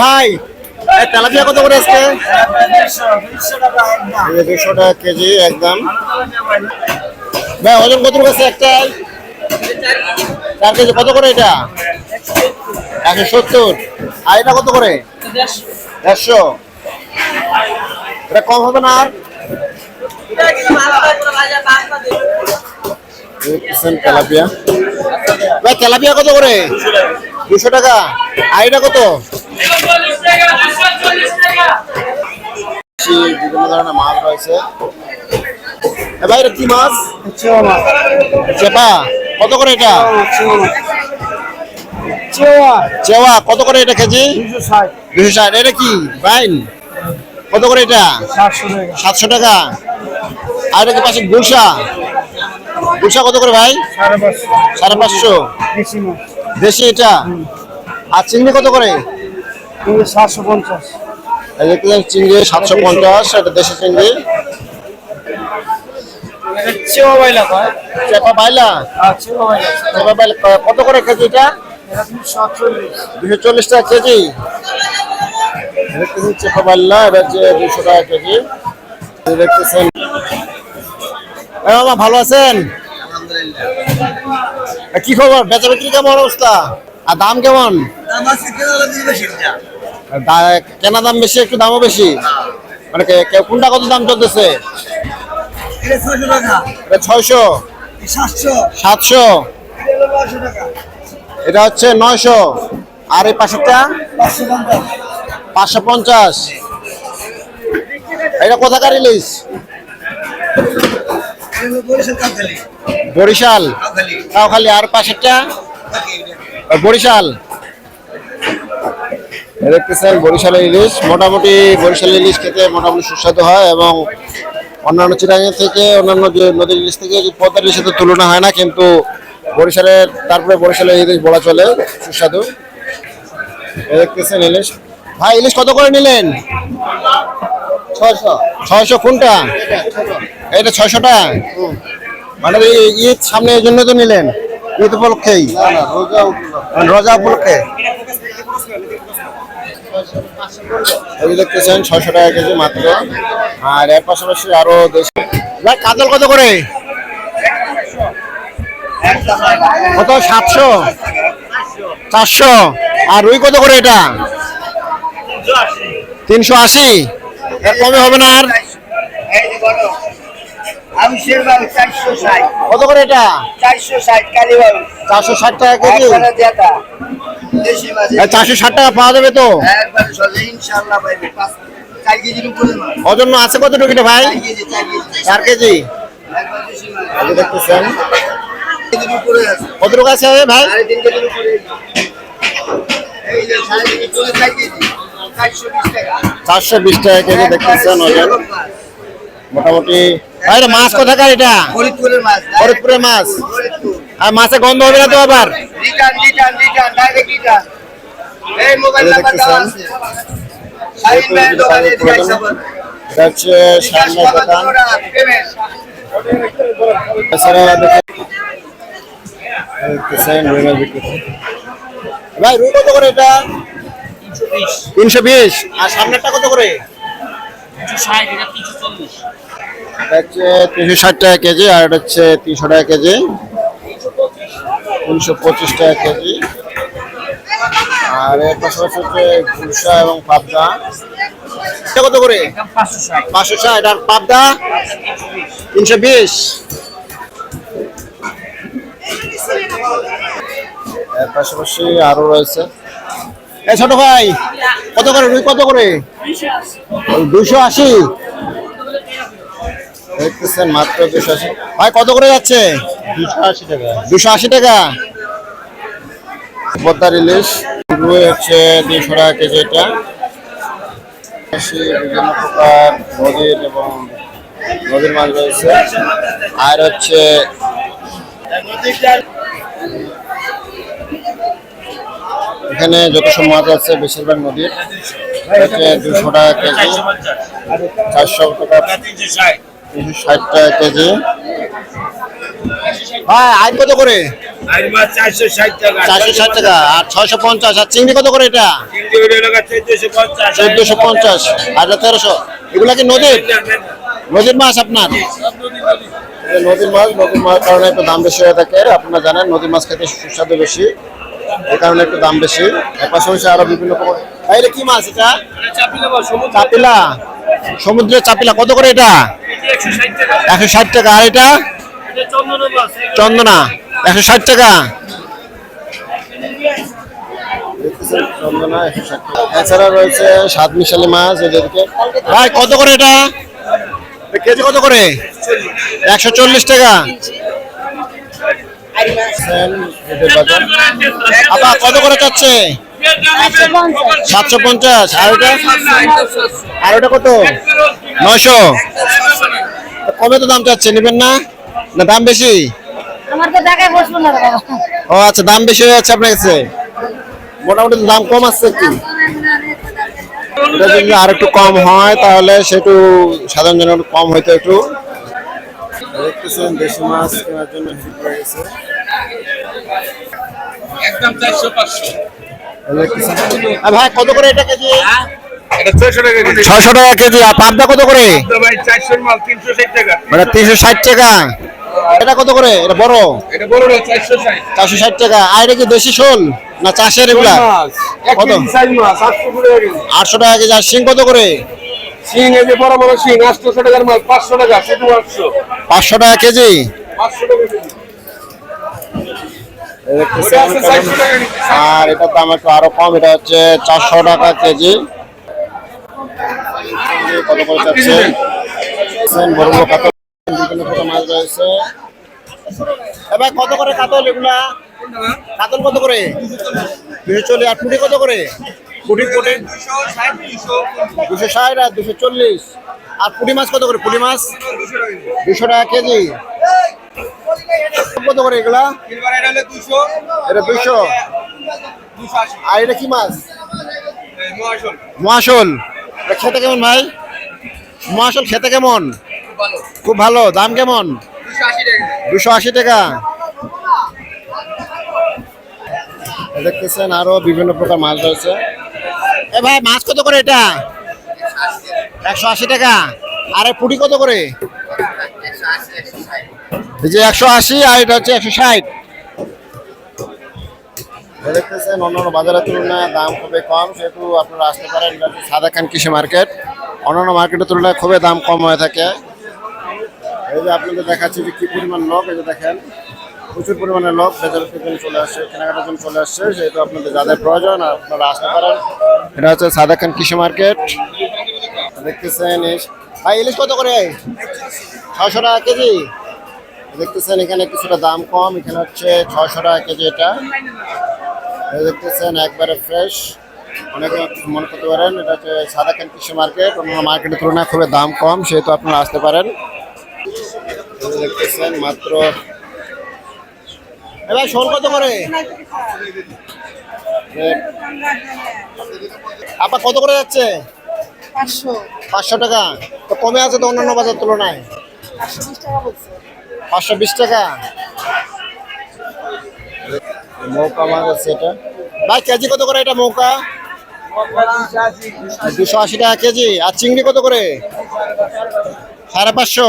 ভাই তেলাপিয়া কত করে আজকে? দুশো টাকা কেজি, একদম। ভাই, ওজন কত আছে একটা? চার কেজি, কত করে এটা? একশো সত্তর। আর এটা কত করে? দেড়শো। এটা কম হবে না আর? তেলাপিয়া। ভাই, তেলাপিয়া কত করে? দুশো টাকা। আর এটা কত? বিভিন্ন ধরনের মাছ রয়েছে। এ ভাই এটা কি মাছ? চেপা। কত করে এটা? চেওয়া। কত করে এটা কেজি? দুশো ষাট। এটা কি? বাইন। কত করে এটা? সাতশো টাকা। আর এটা কি পাশে গুলশা? গুলশা কত করে ভাই? সাড়ে পাঁচশো। দেশি এটা? আর চিংড়ি কত করে? সাতশো পঞ্চাশ। এই চিংড়ি সাতশো পঞ্চাশ এটা দেশি চিংড়ি। চেপা বাইলা চেপা বাইলা? কত করে কেজি এটা? দুশো চল্লিশ টাকা কেজি। দেখতেছেন চেপা বাইলা এটা হচ্ছে দুশো টাকা কেজি। দেখতেছেন। ভালো আছেন? কি খবর? বেচা বিক্রি কেমন অবস্থা? আর দাম কেমন? কেনা দাম বেশি একটু দামও বেশি? মানে কোনটা কত দাম চলতেছে? ছয়শো সাতশো। এটা হচ্ছে নয়শো। আর এই পাশেরটা পাঁচশো পঞ্চাশ। এটা কোথাকার ইলিশ বরিশাল। তাও খালি আর পাশেরটা? বরিশাল। দেখতেছেন, বরিশালের ইলিশ। মোটামুটি বরিশাল ইলিশ খেতে মোটামুটি সুস্বাদু হয় এবং অন্যান্য চিরাঙের থেকে, অন্যান্য যে নদীর ইলিশ থেকে পদ্মার ইলিশের সাথে তুলনা হয় না, কিন্তু বরিশালের, তারপরে বরিশালের ইলিশ বলা চলে, সুস্বাদু। দেখতেছেন ইলিশ। ভাই, ইলিশ কত করে নিলেন? ছয়শো। ছয়শো কোনটা? এটা ছয়শো টাকা মানে ঈদ সামনে এই জন্য তো নিলেন। ঈদ উপলক্ষেই। মানে রোজা উপলক্ষে। এই দেখতেছেন, ছয়শো টাকা কেজি মাত্র। আর এর পাশাপাশি আরও ভাই কাজল কত করে? কত? সাতশো? চারশো? আর রুই কত করে এটা? তিনশো আশি। এর কমে হবে না আর? আমি শেরবাবু চারশো ষাট। কত করে এটা? চারশো ষাট কালীবাবু চারশো ষাট টাকা কেজি। জেতা চারশো ষাট টাকা পাওয়া যাবে তো? ইনশাল্লাহ পাইবে আছে কতটুকু ভাই? চার কেজি দেখতেছেন। কতটুকু আছে ভাই? চারশো বিশ টাকা। কেজি দেখতেছেন ওজন। মোটামুটি ভাই এটা মাছ কোথাকার এটা? ফরিদপুরের মাছ ফরিদপুরের মাছ। আর মাছে গন্ধ হবে না তো আবার? Return return return direct return এই মোবাইল নাম্বার দেওয়া আছে। হচ্ছে বিকাশ দোকান। এছাড়া ভাই রুই কত করে এটা? তিনশো বিশ। আর সামনেরটা কত করে? এটা হচ্ছে তিনশো ষাট টাকা কেজি আর এটা হচ্ছে তিনশো টাকা কেজি। তিনশো পঁচিশ টাকা কেজি। আর এর পাশাপাশি হচ্ছে গুলশা এবং পাবদা। এটা কত করে? পাঁচশো ষাট। আর পাবদা? তিনশো বিশ। এর পাশাপাশি আরও রয়েছে। এই ছোট ভাই কত করে? রুই কত করে? দুশো আশি। দেখতেছেন মাত্র দুশো আশি। ভাই কত করে যাচ্ছে? দুশো আশি টাকা। দুশো আশি টাকা। পদ্মার ইলিশ রুই হচ্ছে দুশো টাকা কেজি এটা। বিভিন্ন প্রকার নদীর এবং নদীর মাছ রয়েছে। আর হচ্ছে এখানে যত সব মাছ আছে বেশিরভাগ নদীর। হচ্ছে দুশো টাকা কেজি চারশো টাকা তিনশো ষাট টাকা কেজি। ভাই আইন কত করে? চারশো ষাট টাকা। আর ছয়শো পঞ্চাশ আর চিংড়ি কত করে এটা? চোদ্দশো পঞ্চাশ। আর তেরোশো। এগুলা কি নদীর? নদীর মাছ আপনার? নদীর মাছ নদীর মাছ। কারণে একটু দাম বেশি হয়ে থাকে। আপনারা জানেন নদীর মাছ খেতে সুস্বাদু বেশি। এই কারণে একটু দাম বেশি। এর পাশাপাশি আরও বিভিন্ন ভাই, এটা কি মাছ এটা? চাপিলা সমুদ্রের চাপিলা। কত করে এটা? একশো ষাট টাকা। আর এটা? চন্দনা। একশো ষাট টাকা। এছাড়া রয়েছে সাত মিশালি মাছ এদেরকে। ভাই কত করে এটা? কেজি কত করে? একশো চল্লিশ টাকা। আপা কত করে চাচ্ছে? সাতশো পঞ্চাশ। আর ওটা আর ওটা কত? নয়শো। কবে তো দাম চাচ্ছে? নেবেন না? না দাম বেশি? ও আচ্ছা দাম বেশি হয়ে যাচ্ছে আপনার কাছে। মোটামুটি দাম কম আসছে কি? এটা যদি আর একটু কম হয় তাহলে সেটু সাধারণ একটু কম হইতো একটু দেখতেছেন দেশি মাছ কেনার জন্য হয়ে গেছে। একদম চারশো পাঁচশো। ভাই কত করে এটা কেজি? ছয়শো টাকা কেজি। ছয়শো টাকা কেজি। আর পাবদা কত করে? মানে তিনশো ষাট টাকা। এটা কত করে? এটা বড়? এটা বড় না চারশো ষাট। টাকা। আর এটা কি দেশি শোল না চাষের এগুলা? কত? আটশো আটশো টাকা কেজি। আর শিং কত করে? শিং এই যে বড় বড় শিং আটশোশো টাকার মাল পাঁচশো টাকা সেটু আটশো পাঁচশো টাকা কেজি? পাঁচশো টাকা কেজি। আর এটার দাম একটু আরও কম এটা হচ্ছে চারশো টাকা কেজি। কত করে যাচ্ছে বড় বড় কাতল বিভিন্ন প্রকার মাছ রয়েছে। এবার কত করে কাতল এগুলা? কাতল কত করে? দুশো চল্লিশ আর পুটি কত করে? পুটি পুটি দুশো ষাট আর দুশো চল্লিশ। আর পুটি মাছ কত করে? পুটি মাছ দুশো টাকা কেজি। কত করে এগুলা? এটা দুশো। আর এটা কি মাছ? মহাশোল। খেতে কেমন ভাই? মহাশোল খেতে কেমন? খুব ভালো। দাম কেমন? দুশো আশি টাকা। দেখতেছেন আরও বিভিন্ন প্রকার মাছ রয়েছে। এ ভাই, মাছ কত করে এটা? একশো আশি টাকা। আর পুটি কত করে? এই যে একশো আশি, আর এটা হচ্ছে একশো ষাট। দেখতেছেন, অন্যান্য বাজারের তুলনায় দাম খুবই কম সেহেতু আপনারা আসতে পারেন সাদা খান কৃষি মার্কেট। অন্যান্য মার্কেটের তুলনায় খুবই দাম কম হয়ে থাকে। এই যে আপনাদের দেখাচ্ছি যে কি পরিমাণ লোক, এই যে দেখেন। প্রচুর পরিমাণে লোক বেজার থেকে চলে আসছে কেনাকাটার জন্য চলে আসছে সেহেতু আপনাদের যাদের প্রয়োজন আপনারা আসতে পারেন। এটা হচ্ছে সাদা খান কৃষি মার্কেট। দেখতেছেন ভাই, ইলিশ কত করে? ছশো টাকা কেজি। দেখতেছেন এখানে কিছুটা দাম কম, এখানে হচ্ছে ছশো টাকা কেজি এটা। দেখতেছেন একবারে ফ্রেশ অনেকে মনে করতে পারেন এটা হচ্ছে সাদা খান কৃষি মার্কেট। অন্যান্য মার্কেটের তুলনায় খুবই দাম কম, সেহেতু আপনারা আসতে পারেন। দেখতেছেন মাত্র এবার শোল কত করে? আপা, কত করে যাচ্ছে? পাঁচশো টাকা। তো কমে আছে তো অন্যান্য বাজার তুলনায়? পাঁচশো বিশ টাকা। মৌকা এটা। ভাই, কেজি কত করে এটা মৌকা? দুশো আশি টাকা কেজি। আর চিংড়ি কত করে? সাড়ে পাঁচশো।